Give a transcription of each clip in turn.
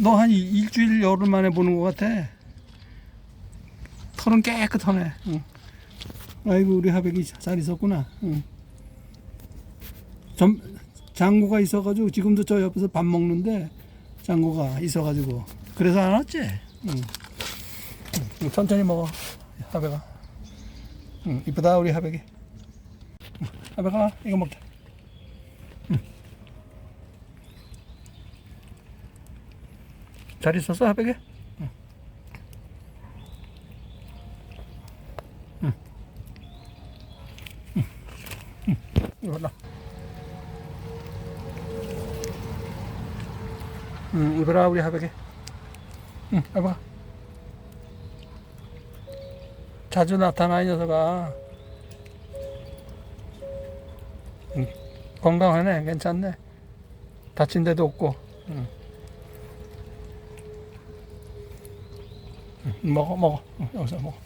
너 한 일주일 열흘 만에 보는 것 같아. 털은 깨끗하네. 응. 아이고 우리 하백이 잘 있었구나. 응. 점, 장구가 있어가지고 지금도 저 옆에서 밥 먹는데 장구가 있어가지고 그래서 안 왔지. 응. 응, 천천히 먹어 하백아. 응, 이쁘다 우리 하백이. 응, 하백아 이거 먹자. 잘 있었어 하백이? 응. 응. 응. 응. 이거 나. 응, 이거라 우리 하백이. 응, 해봐. 자주 나타나 이 녀석아. 응, 건강하네, 괜찮네. 다친 데도 없고. 응. 응, 먹어, 먹어. 응, 여기서 먹어.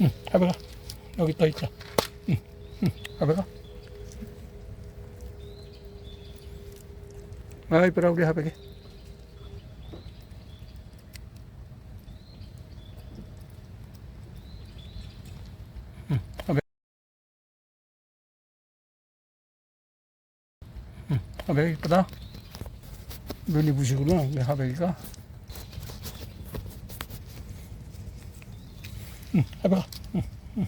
응, 하백아. 여기 또 있자. 응, 눈이 부시구나, 우리 하백이가. 응, 하백아. 응, 응.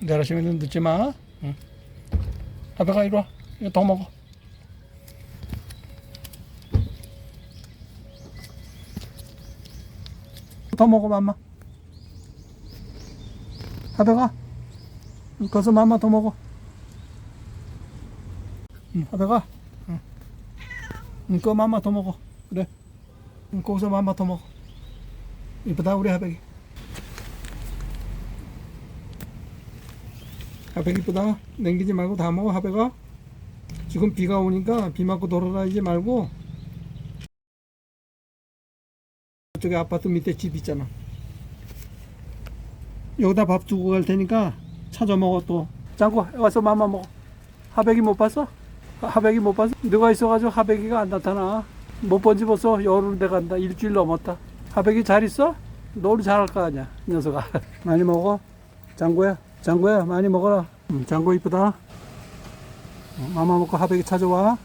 내려시면 늦지 마. 응. 하백아, 이리 와. 이거 더 먹어. 더 먹어, 맘마. 하백아. 거기서 맘마 더 먹어. 응, 하백아. 응. 응, 그거 맘마 더 먹어. 그래. 응, 거기서 맘마 더 먹어. 이쁘다, 우리 하백이. 하백 이쁘다. 냉기지 말고 다 먹어, 하백아. 지금 비가 오니까 비 맞고 돌아다니지 말고 저쪽에 아파트 밑에 집 있잖아. 여기다 밥 주고 갈 테니까 찾아 먹어 또. 장구 와서 맘마 먹어. 하백이 못 봤어? 하- 하백이 못 봤어? 누가 있어가지고 하백이가 안 나타나. 못 본지 벌써 열흘 돼 간다. 일주일 넘었다. 하백이 잘 있어? 놀이 잘할 거 아니야, 이 녀석아. 많이 먹어. 장구야, 장구야, 많이 먹어라. 음, 장구 이쁘다. 어, 마마 먹고 하백이 찾아와.